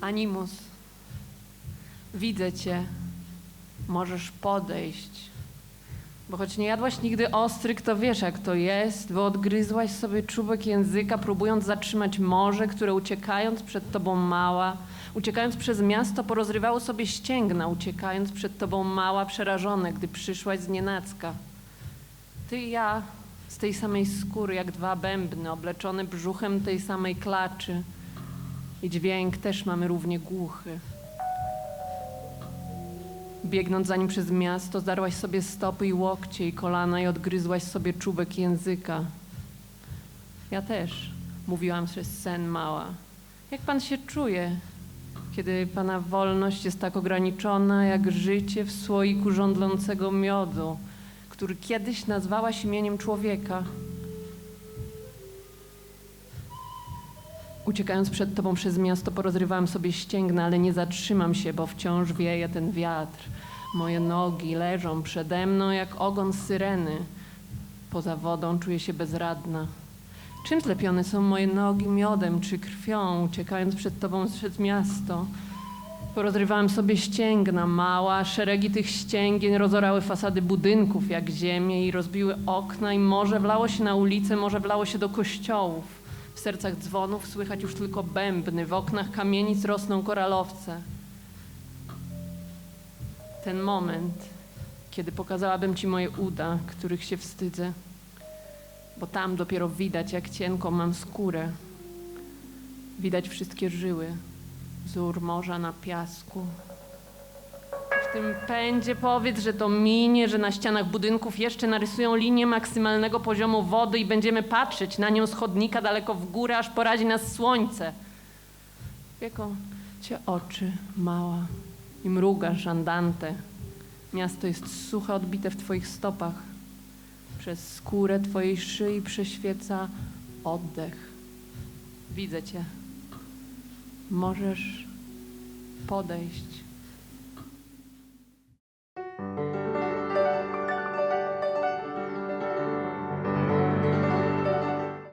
Animus, widzę cię. Możesz podejść. Bo choć nie jadłaś nigdy ostryk, to wiesz jak to jest, bo odgryzłaś sobie czubek języka, próbując zatrzymać morze, które uciekając przed tobą mała, uciekając przez miasto, porozrywało sobie ścięgna, uciekając przed tobą mała, przerażone, gdy przyszłaś z nienacka. Ty i ja z tej samej skóry, jak dwa bębny, obleczone brzuchem tej samej klaczy. I dźwięk też mamy równie głuchy. Biegnąc za nim przez miasto, zdarłaś sobie stopy i łokcie i kolana i odgryzłaś sobie czubek języka. Ja też, mówiłam przez sen mała. Jak pan się czuje, kiedy pana wolność jest tak ograniczona, jak życie w słoiku żądlącego miodu, który kiedyś nazwałaś imieniem człowieka? Uciekając przed tobą przez miasto, porozrywałam sobie ścięgna, ale nie zatrzymam się, bo wciąż wieje ten wiatr. Moje nogi leżą przede mną jak ogon syreny. Poza wodą czuję się bezradna. Czym zlepione są moje nogi miodem czy krwią, uciekając przed tobą przez miasto? Porozrywałem sobie ścięgna mała, szeregi tych ścięgien rozorały fasady budynków jak ziemię i rozbiły okna i morze wlało się na ulice, morze wlało się do kościołów. W sercach dzwonów słychać już tylko bębny, w oknach kamienic rosną koralowce. Ten moment, kiedy pokazałabym ci moje uda, których się wstydzę, bo tam dopiero widać, jak cienką mam skórę. Widać wszystkie żyły, wzór morza na piasku. W tym pędzie powiedz, że to minie, że na ścianach budynków jeszcze narysują linię maksymalnego poziomu wody i będziemy patrzeć na nią z chodnika daleko w górę, aż porazi nas słońce. Wieko cię oczy, mała, i mrugasz, andante. Miasto jest suche, odbite w twoich stopach. Przez skórę twojej szyi prześwieca oddech. Widzę cię. Możesz podejść.